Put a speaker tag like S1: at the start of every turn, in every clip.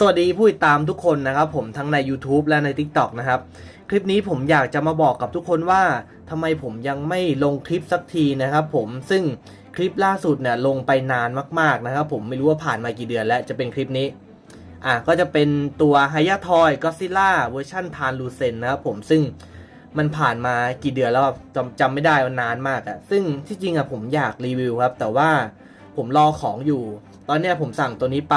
S1: สวัสดีผู้ติดตามทุกคนนะครับผมทั้งใน YouTube และใน TikTok นะครับ คลิปนี้ผมอยากจะมาบอกกับทุกคนว่าทำไมผมยังไม่ลงคลิปสักทีนะครับผมซึ่งคลิปล่าสุดเนี่ยลงไปนานมากๆนะครับผมไม่รู้ว่าผ่านมากี่เดือนแล้วจะเป็นคลิปนี้อะก็จะเป็นตัว h ายาทอยก็ซิล่าเวอร์ชันทานลูเซนนะครับผมซึ่งมันผ่านมากี่เดือนแล้วจำจำไม่ได้มันนานมากอะซึ่งที่จริงอะผมอยากรีวิวครับ แต่ว่า ผมรอของอยู่ ตอนเนี้ยผมสั่งตัวนี้ไป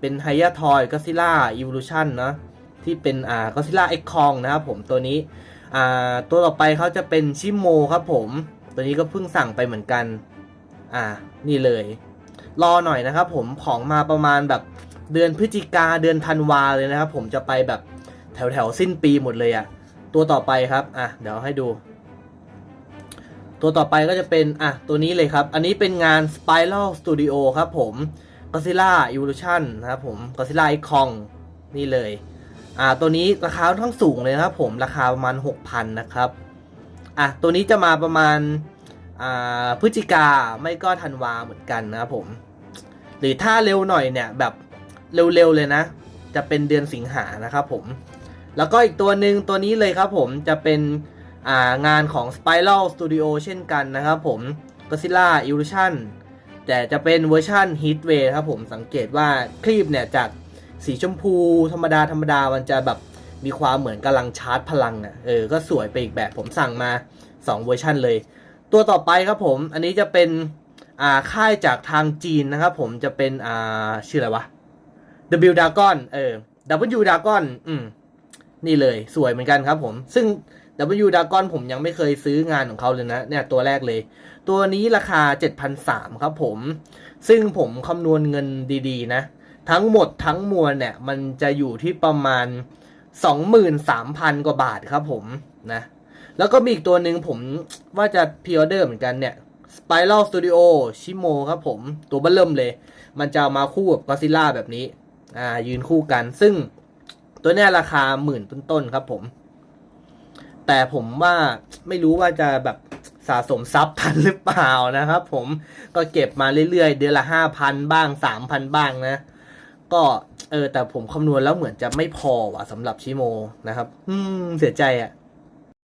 S1: เป็น h ายาทอยก็ซิล่าอีว l ลูชันนะที่เป็นอ่าก็ซิล่าเอ็กคองนะครับผมตัวนี้อ่าตัวต่อไปเขาจะเป็นชิโมครับผมตัวนี้ก็เพิ่งสั่งไปเหมือนกัน อ่า นี่เลย รอหน่อยนะครับผมของมาประมาณแบบเดือนพฤศจิกาเดือนธันวาเลยนะครับผมจะไปแบบแถวแถวสิ้นปีหมดเลยอะตัวต่อไปครับ อะ เดี๋ยวให้ดู ตัวต่อไปก็จะเป็นอะตัวนี้เลยครับ อันนี้เป็นงาน Spiral Studio ครับผม Godzilla Evolution นะครับผม Godzilla Icon นี่เลย อ่าตัวนี้ราคาค่อนข้างสูงเลยนะครับผมราคาประมาณ 6,000 นะครับอะตัวนี้จะมาประมาณอ่าพฤศจิกาไม่ก็ธันวาเหมือนกันนะครับผม หรือถ้าเร็วหน่อยเนี่ยแบบเร็วๆเลยนะ จะเป็นเดือนสิงหานะครับผม แล้วก็อีกตัวหนึ่งตัวนี้เลยครับผมจะเป็นางานของ Spiral Studio เช่นกันนะครับผม Godzilla Evolution แต่จะเป็นเวอร์ชัน Heatwave ครับผมสังเกตว่าคลิปเนี่ยจากสีชมพูธรรมดาธรรมดามันจะแบบมีความเหมือนกำลังชาร์จพลังอะ่ะเออก็สวยไปอีกแบบผมสั่งมา 2 เวอร์ชันเลย ตัวต่อไปครับผม อันนี้จะเป็นอ่าค่ายจากทางจีนนะครับผมจะเป็นอ่าชื่ออะไรวะ W Dragon เออ W Dragon อืมนี่เลยสวยเหมือนกันครับผม ซึ่ง W Dragon ผมยังไม่เคยซื้องานของเขาเลยนะ เนี่ยตัวแรกเลย ตัวนี้ราคา 7,300 ครับผม ซึ่งผมคำนวณเงินดีๆ นะ ทั้งหมดทั้งมวลเนี่ย มันจะอยู่ที่ประมาณ 23,000 กว่าบาทครับผมนะ แล้วก็มีอีกตัวหนึ่งผมว่าจะพ r ออเดอร์เหมือนกันเนี่ย Spiral Studio ชิโมครับผม ตัวเบัลเริ่มเลย มันจะามาคู่กับ Godzilla แบบนี้ อ่ายืนคู่กัน ซึ่งตัวเนี้ยราคาหมื่นต้นๆครับผม แต่ผมว่าไม่รู้ว่าจะแบบสะสมซับทันหรือเปล่านะครับ ผมก็เก็บมาเรื่อยๆ เดือนละห้าพันบ้างสามพันบ้างนะ ก็เออแต่ผมคำนวณแล้วเหมือนจะไม่พอว่ะสำหรับชิโมนะครับ อืมเสียใจอะ่ะ